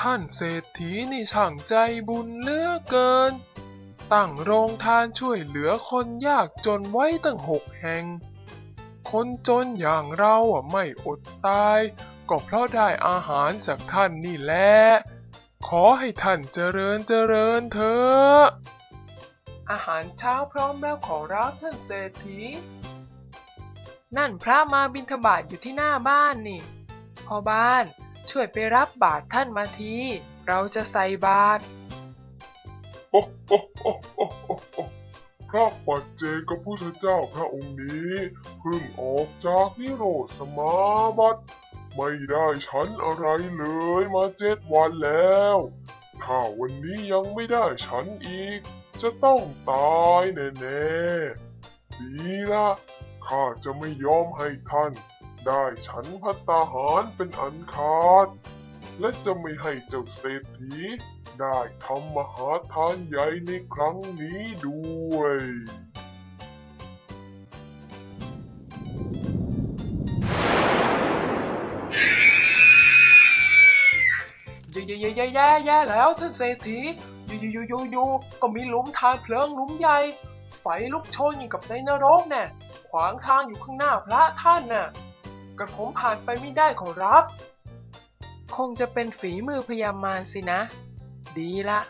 ท่านเศรษฐีนี่ช่างใจบุญเลือเกิน ตั้งโรงทานช่วยเหลือคนยากจนไว้ตั้งหกแห่ง คนจนอย่างเราอะไม่อดตาย ก็เพราะได้อาหารจากท่านนี่แหละ ขอให้ท่านเจริญเจริญเถอะอาหารเช้าพร้อมแล้วขอรับท่านเศรษฐี นั่นพระมาบิณฑบาตอยู่ที่หน้าบ้านนี่ พอบ้าน ช่วยไปรับบาตรท่านมาที เราจะใส่บาตรโอ้โอ้โอ้โอ้โอ้โอ้พระปัจเจกพุทธเจ้าพระองค์นี้เพิ่งออกจากนิโรธสมาบัติไม่ได้ฉันอะไรเลยมาเจ็ดวันแล้ว ถ้าวันนี้ยังไม่ได้ฉันอีก จะต้องตายแน่ๆดีละข้าจะไม่ยอมให้ท่าน ได้ฉันพัตตาหารเป็นอันขาด และจะไม่ให้เจ้าเศรษฐีได้ทำมหาทานใหญ่ในครั้งนี้ด้วย แย่แย่แย่แย่แย่แย่แล้วท่านเศรษฐีอยู่อยู่อยู่อยู่ก็มีหลุมทานเพลิงหลุมใหญ่ ไฟลุกโชนอย่างกับในนรกแน่ขวางทางอยู่ข้างหน้าพระท่านน่ะ กระผมผ่านไปไม่ได้ขอรับ คงจะเป็นฝีมือพยามารสินะ ดีละ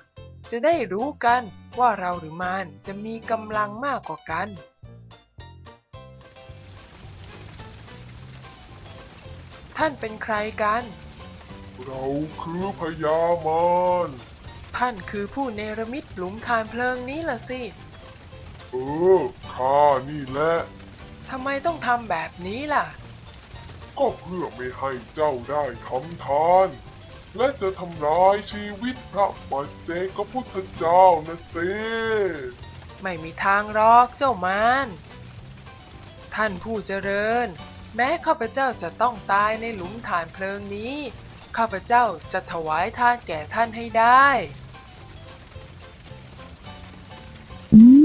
จะได้รู้กันว่าเราหรือมารจะมีกำลังมากกว่ากันท่านเป็นใครกัน เราคือพญามารท่านคือผู้เนรมิตหลุมทานเพลิงนี้ล่ะสิ เออข้านี่แหละ ทำไมต้องทำแบบนี้ล่ะ ก็เพื่อไม่ให้เจ้าได้ทำทาน และจะทำร้ายชีวิตพระปัจเจกพุทธเจ้านะสิไม่มีทางหรอกเจ้ามานท่านผู้เจริญ แม้ข้าพเจ้าจะต้องตายในหลุมฐานเพลิงนี้ ข้าพเจ้าจะถวายทานแก่ท่านให้ได้ Mm-hmm.